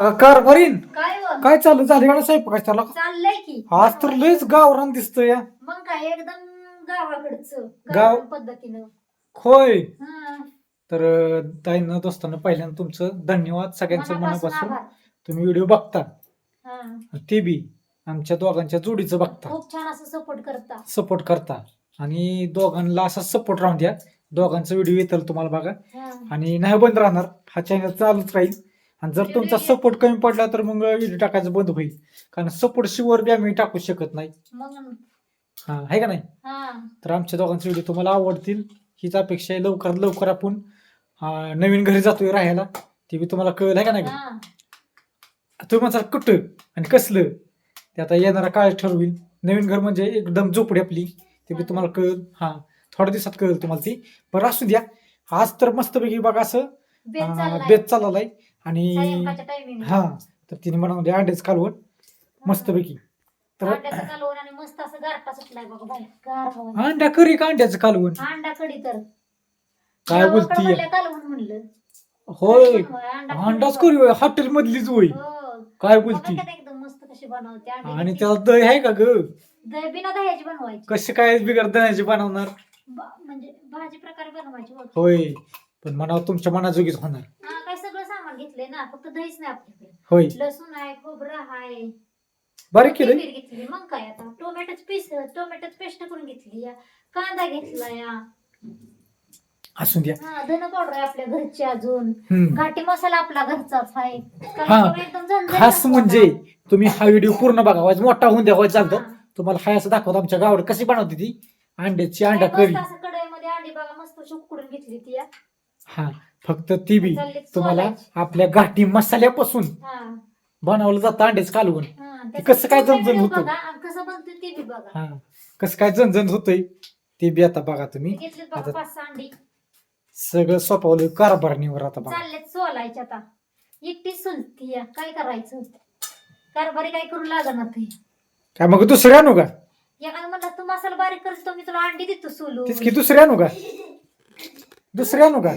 कारभारीन काय व? काय चालू झाले? का स्वयंपाक त्याला चाललंय की. आज तर लयच गावरान दिसतोय या. मग काय एकदम गावाकडचं गाव- गाव पद्धतीनं. होय. हा. तर अं, ताईंना दोस्तांना पहिल्यांदा तुमचं धन्यवाद सगळ्यांचं मनापासून मनापासून. आभार. तुम्ही व्हिडिओ बघता. हा. ते बी आमच्या दोघांच्या जोडीचं बघता. खूप छान असं सपोर्ट करता. सपोर्ट करता. आणि दोघांना असा सपोर्ट राहून द्या. दोघांचा व्हिडिओ येतील तुम्हाला बघा. हा. आणि नाही बंद राहणार. हा चॅनल चालूच राहील. आणि जर तुमचा सपोर्ट कमी पडला तर मग व्हिडिओ टाकायचं बंद होईल. कारण सपोर्ट शिवर बी आम्ही टाकू शकत नाही. मग हा आहे का नाही? हा. तर आमच्या दोघांचे व्हिडिओ तुम्हाला आवडतील. हीच अपेक्षा आहे. लवकरात लवकर आपण अं, नवीन घरी जातोय राहायला. ते बी तुम्हाला कळलं आहे का नाही? हा. तुम्ही म्हणसाल कुठं आणि कसलं? ते आता येणारा काळ ठरवील नवीन घर म्हणजे एकदम झोपडी आपली. ते बी तुम्हाला कळेल. हा थोड्या दिवसात कळेल तुम्हाला ती. बरं असू द्या. आज तर मस्तपैकी बघा असं. बेत चाललाय. बेत चाललाय. आणि. हा तर तिने बनवले अंड्याच कालवण मस्तपैकी. तर अंड्याचं कालवण आणि मस्त असं गारटा सुटलाय बघा बाहेर गार हवा. अंड्या करी का अंड्याचं कालवण अंडा कढी तर. काय गावाकडं बोलतीय म्हणलं कालवण म्हणलं. होय. अंडा अंडाच करू हॉटेल मधलीच होय. हो. काय बोलती? त्यात एकदम मस्त कशी बनवते आणि. त्याला दही आहे का ग? दही बिना दह्याची बनवायची. कसे काय बिगर दह्याची बनवणार? बा- म्हणजे भाजी प्रकारे बनवायची बघ. होय. पण मनावर तुमच्या मनाजोगीच होणार हा काय सगळं सामान घेतलंय ना फक्त दहीच नाही आपल्याकडे. होय. लसूण आहे खोबरं आहे. बारीक केलंय? कोथिंबीर घेतली मग काय आता? टोमॅटोच पीस टोमॅटोच पेस्ट करून घेतली या. कांदा घेतला या. असू द्या. हा धन पावडर आहे आपल्या घरची अजून. हम्म. घाटी मसाला आपला घरचाच आहे. हा. एकदम झणझणीत खास असतं म्हणजे. तुम्ही हा व्हिडिओ पूर्ण बघा. वाज मोठा होऊन द्या वाज चालतं. हा. तुम्हाला हाय असं दाखवतो. आमच्या गावाकडे कशी बनवते ती? अंड्याची अंडा मस्त करी. असं कढईमध्ये अंडी बघा मस्त अशी उकडून घेतली ती या. हा. फक्त ती बी चालली तुम्हाला सोलायची. आपल्या घाटी मसाल्यापासून हा. बनवलं जातं अंड्याचं हा. ते त्याचं कसं काय झणझण होतं? बघा आणि कसं बनतं ते बी बघा. हा कसं काय झणझण होतंय ते बी आता बघा तुम्ही. घेतली बघा आता- पाच सहा अंडी. सगळं सोपवलं कारभारणीवर आता बघा. चाललेत सोलायचे आता. एकटी सुलती. काय करायचं? कारभारी काय करू लागणार ते? काय मग दुसऱ्या आणू का? एखादा म्हणला तू मसाला बारीक करतो मी तुला अंडी देतो सोलू तीच की दुसऱ्या आणू का? दुसऱ्या आणू का?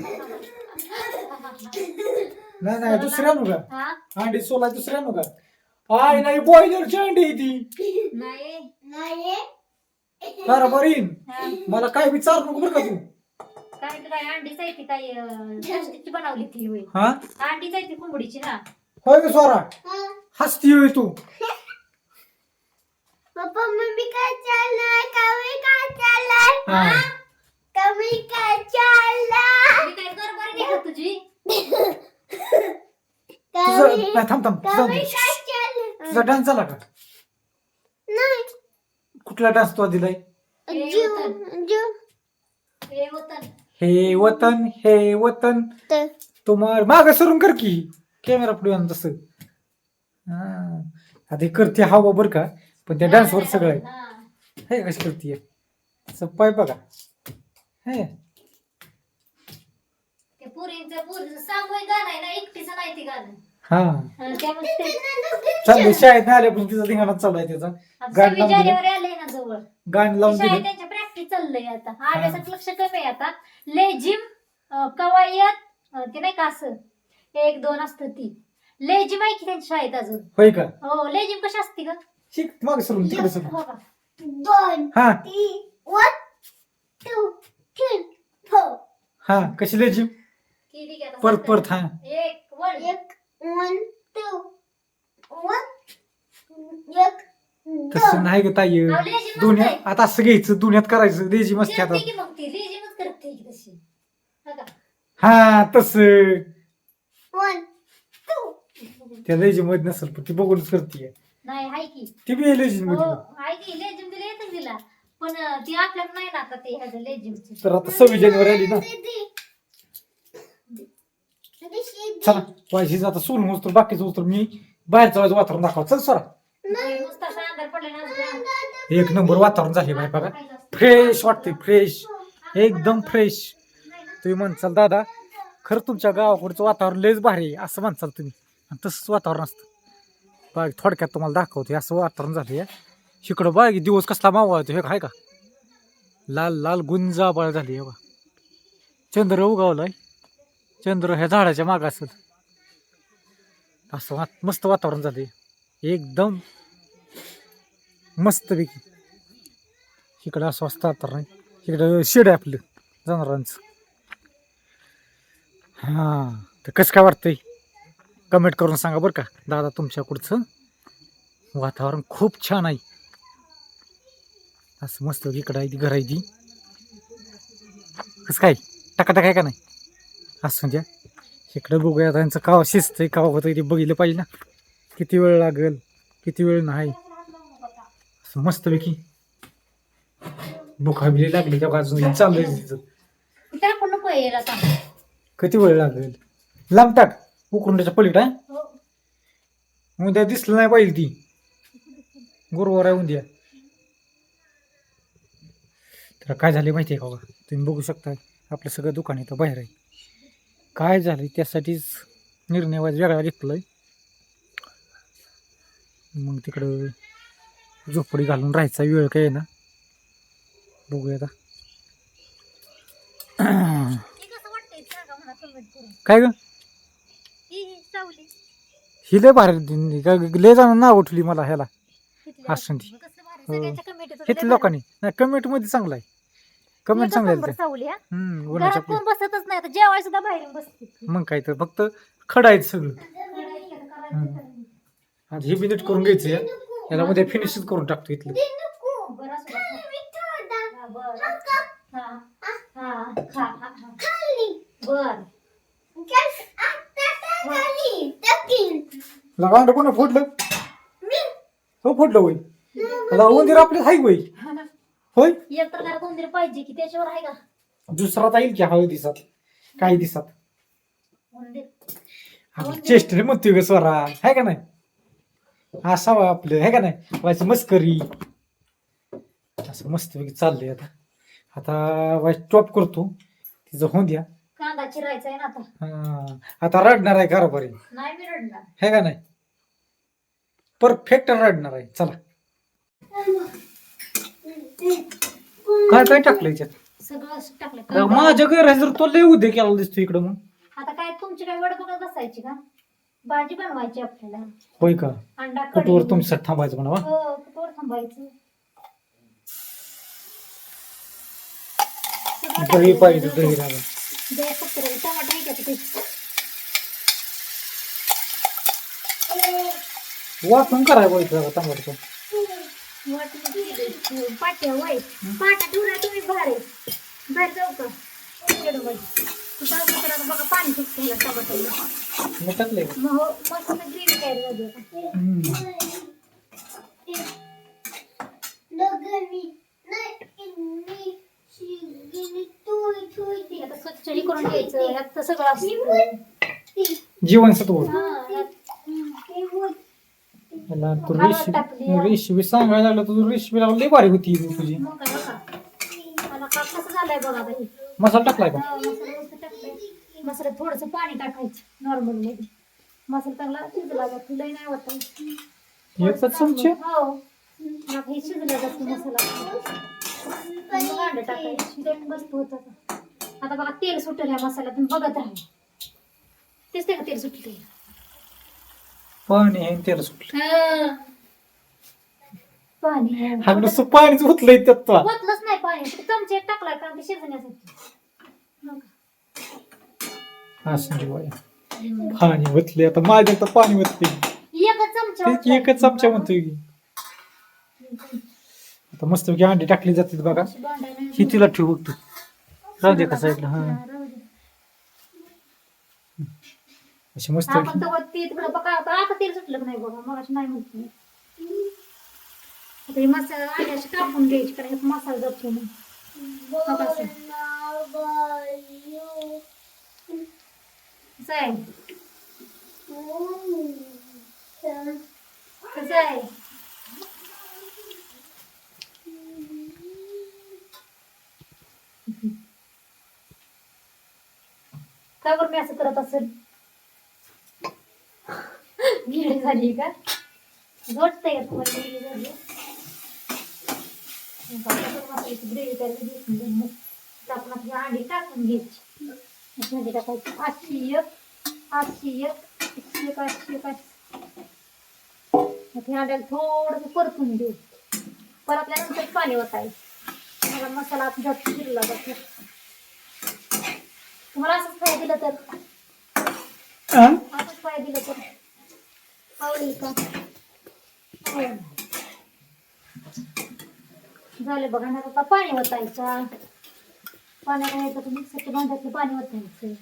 नाही नाही दुसऱ्या आणू का हा? अंडी सोला दुसऱ्या आणू का आय नाही बॉयलरची अंडी आहे ती. नाही. कारभारीन हा. मला काय विचार नको बरं का तू. काय ते काय अंडीच आहे ती काय अं, प्लास्टिकची बनवली ती होय. हा? अंडीच आहे ती कोंबडीची ना. होय ग स्वरा हसती होय तू. पप्पा मम्मी काय चाललंय? कमी काय चाललंय? हा. कमी काय चाललंय मी काय कारभारी नाही का तुझी तुझं कमी नाही थांब थांब. तुझा तुझा डान्स झाला का? नाही. कुठला डान्स तुला दिलाय हे जू वतन. जू हे वतन हे वतन हे वतन. तर तुम्हाला माग सरून कर की. कॅमेरा पुढे आणून तसं. हा. आता हे करते हवा बर का पण त्या डान्सवर सगळं आहे. हा. हे कशी करते? पाय बघा. हे. ते पुरींचं पुरीचं सामूहिक गाणं आहे ना एकटीचं नाही ते गाणं. हा. हा, त्यामुळे ते चाललंय शाळेत नाही आल्यापासून तिचा धिंगाणा चालू आहे त्याचा. आता गाणं सव्वीस लावून दिलं. जानेवारी आले ना जवळ. गाणं लावून शाळेत दिलं. त्यांच्या प्रॅक्टिस चाललंय आता. अभ्यासात लक्ष कमी आहे आता. लेझिम अं, कवायत अं, ते नाही का असं? एक दोन असतं ती. लेझिम आहे की त्यांच्या शाळेत अजून? होय का? हो लेझिम कशी असते का शिक माग सरून तिकडे सरून. हो का? दोन हा. तीन वन टू थ्री फोर. हा कशी लेजी केली की आता परत. परत हा. एक वन. एक तसं नाही ग ताई. असते. आता असं घ्यायचं दुनियात करायचं लेजी मस्त आता. हो? हा तस. त्या लेजी मध्ये नसेल पण ती बघूनच करते ती बी लेजी हो मध्ये तिला. पण ती आपल्याला नाही ना आता ते तर आता सव्वीस जानेवारी आली ना. चला पाहिजे आता सोडून होतो बाकीचं होतं मी बाहेरचं जायचं वातावरण दाखवा चल सरा मस्त अंधार पडला ना अजून. एक नंबर वातावरण झाले बाय बघा. फ्रेश वाटते फ्रेश एकदम फ्रेश तुम्ही म्हणसाल दादा खरं तुमच्या गावाकडचं वातावरण लयच भारी आहे असं म्हणसाल तुम्ही. आणि तसंच वातावरण असतं. बाग थोडक्यात तुम्हाला दाखवते असं वातावरण झालं या इकडं बाग दिवस कसला मावा येतो हे काय का? लाल लाल गुंजाबाळ झाली हे बा चंद्र उगावलाय. चंद्र ह्या झाडाच्या मागं असत. असं वा- मस्त वातावरण झाले एकदम मस्तपैकी. इकडं असं असतं वातावरण. इकडं शेड आहे आपलं जनावरांचं. हां तर कसं काय वाटतंय? कमेंट करून सांगा बरं का. दादा तुमच्याकडचं वातावरण खूप छान आहे. असं मस्त इकडं आहे ती घर आहे ती. कसं काय? टाकाटाक आहे का नाही? असं द्या. इकडं बघूया त्यांचं कावा शिस्त आहे कावा होतं ते बघितलं पाहिजे ना. किती वेळ लागेल किती वेळ नाही. असं मस्तपैकी. बुखा बिली लागली त्या अजून चाललंय तिथं. टाकू नको येईल आता. किती वेळ लागेल? लांब टाक. उकरुंड्याच्या पलीकडे आहे हो. उद्या दिसलं नाही पाहिजे ती. गुरुवार आहे उद्या. तर काय झाले माहिती आहे का बघा तुम्ही बघू शकता. आपलं सगळं दुकान इथं बाहेर आहे. काय झालं त्यासाठीच निर्णय वेगळा घेतलाय. मग तिकडं झोपडी घालून राहायचा वेळ काय आहे ना. बघूया आता. काय ग? ही लय भारी लय जाणं नाव उठली मला ह्याला. असं ती. हो. लोकांनी. नाही कमेंटमध्ये चांगलं आहे. कमेंट चांगलं आहे सावली हा? हम्म घरात उन्हाच्या कोण बसतच नाही आता जेवाय सुद्धा बाहेर येऊन बसते. मग काय तर फक्त खडायचं सगळं. आता हे बिनीट करून घ्यायचं या. याला मध्ये फिनिशच करून टाकतो इथलं. बरं. लगा कोणा फोडलं? हो फोडलं होय. आता उंदीर आपल्या हाय होय. होय? एक तर घरात उंदीर पाहिजे की त्याच्यावर आहे का? दुसरा येईल की हळू दिसात? काही दिसात? उंदीर आपलं म्हणतोय ग स्वरा. आहे का नाही? असावं आपलं आहे का नाही? व्हायचं मस्करी. असं मस्तपैकी चाललंय आता. आता वाय टॉप करतो. तिचं होऊन द्या. कांदा चिरायचा आहे ना आता. हा. आता रडणार आहे कारभारी नाही मी रडणार. हे का नाही? परफेक्ट रडणार आहे. चला. काय काय टाकलं याच्यात सगळं असं टाकलं. माझ्या घर जर तो लय उद्या केला दिसतो इकडं मग आता काय तुमची काय वड बघत बसायची का भाजी बनवायची आपल्याला होय का अंडा कुठवर कढी. तुमच्यासाठी थांबायचं म्हणा. हो कुठवर थांबायचं सगळं दही टाकलं. पाहिजे दही लागेल दही फक्त राहील. टमाटर आहे का तिथे? वाटून करायला पाहिजे टमाटो वाटलं की पाट्या वाई पाटा ठेवला तुम्ही बाहेर. बाहेर जाऊ का? बघा पाणी सुटतं ह्याला टमाटरला. मग? मग हो आता स्वच्छ हे करून घ्यायचं. यात सगळं जीवनसत्व. याला तू टाकली. रेसिपी सांगायला लागलं तुझी लागली लय भारी होती तुझी मग काय बघा. मला का कसं झालंय बघा आता हे. मसाला टाकलाय का हा, मसाला मस्त टाकलाय. मसाला थोडस पाणी टाकायचं नॉर्मल मध्ये मसाला चांगला शिजला जातो नाही वाटत एकच चमचे हो मग हे शिजला जातो मसाला मग अंडं टाकायचं मस्त होत आता बघा तेल सुटलं या मसाल्यातून बघत राहा तेच ते का तेल सुटले पाणी आहे त्याला सुटलं. पाणी आहे. हा नुसतं पाणीच उतलंय त्यात तो. ओतलंच नाही पाणी. चमचे ते शिजण्यासाठी हो का? असं जीवाय पाणी ओतले आता माझ्या तर पाणी ओतले एकच चमचा तेच की एकच चमचा म्हणतोय की. आता मस्त की अंडी टाकली जाते बघा. ही तिला ठेवू बघतो. राहू दे का साईडला? हा. अशी मस्त आपण तर ती तिकडे बघा आता आता तेल सुटलं नाही बघा मग नाही म्हणते आता हे मसाला अशी कापून घ्यायची कारण ह्यात मसाला जातो मग बघा कसं आहे? कसं आहे? का बरं मी असं करत असेल? झाली का? घटतंय का तुम्हाला ग्रेव्ही मग आपण आपली अंडी टाकून घ्यायची मध्ये टाकायची आजची एक आजची एक काय आता ह्या अंड्याला थोडंसं परतून देऊ. परतल्यानंतर पाणी ओतायचं मला मसाला जास्त शिरला जातो. तुम्हाला असंच फ्राय दिलं तर? हा? असंच फ्राय दिलं तर. झालं बघा ना आता पाणी ओतायचा. पाण्याला येतं मिक्सरच्या भांड्यातलं पाणी ओतायचं.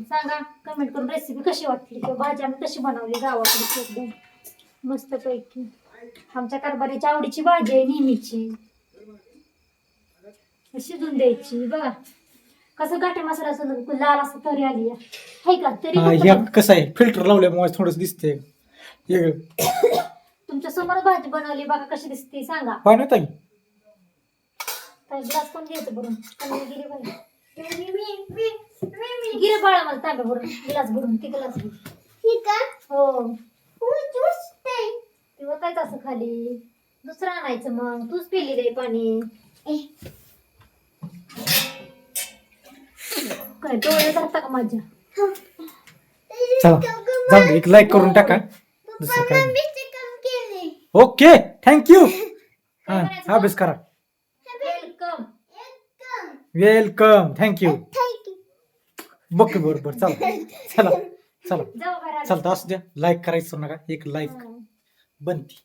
सांगा कमेंट करून रेसिपी कशी वाटली किंवा भाजी आम्ही कशी बनवली गावाकडची एकदम? मस्तपैकी. आमच्या कारभारीच्या आवडीची भाजी आहे नेहमीची. शिजून द्यायची बघा. कसं गाठी मसाला असं लाल असं तरी आली आहे. हाय का? तरी हा, ह्या. कसं आहे? फिल्टर लावल्यामुळे थोडस दिसते वेगळं तुमच्यासमोर भाजी बनवली बघा कशी दिसते सांगा. ताई? तर ग्लास पण घ्यायचं भरून? गिरी गिरे बाळा मला तांब्या भरून. ग्लास भरून ती ग्लास ठीक आहे हो. तू चुसते ते ओतायचं असं खाली. दुसरं आणायचं मग. तूच पिली रे पाणी. काय? डोळे धरता का माझ्या? चला जाऊ दे, एक लाईक करून टाका. दुसरं काय नाही. मम्मीचे काम केले. ओके थँक्यू हा अभ्यास करा. वेलकम एकदम वेलकम थँक्यू थँक यू बघ बरोबर चला. चला चला. जाऊ घरात. चला असू द्या. लाईक करायचं नका. एक लाईक. बनती.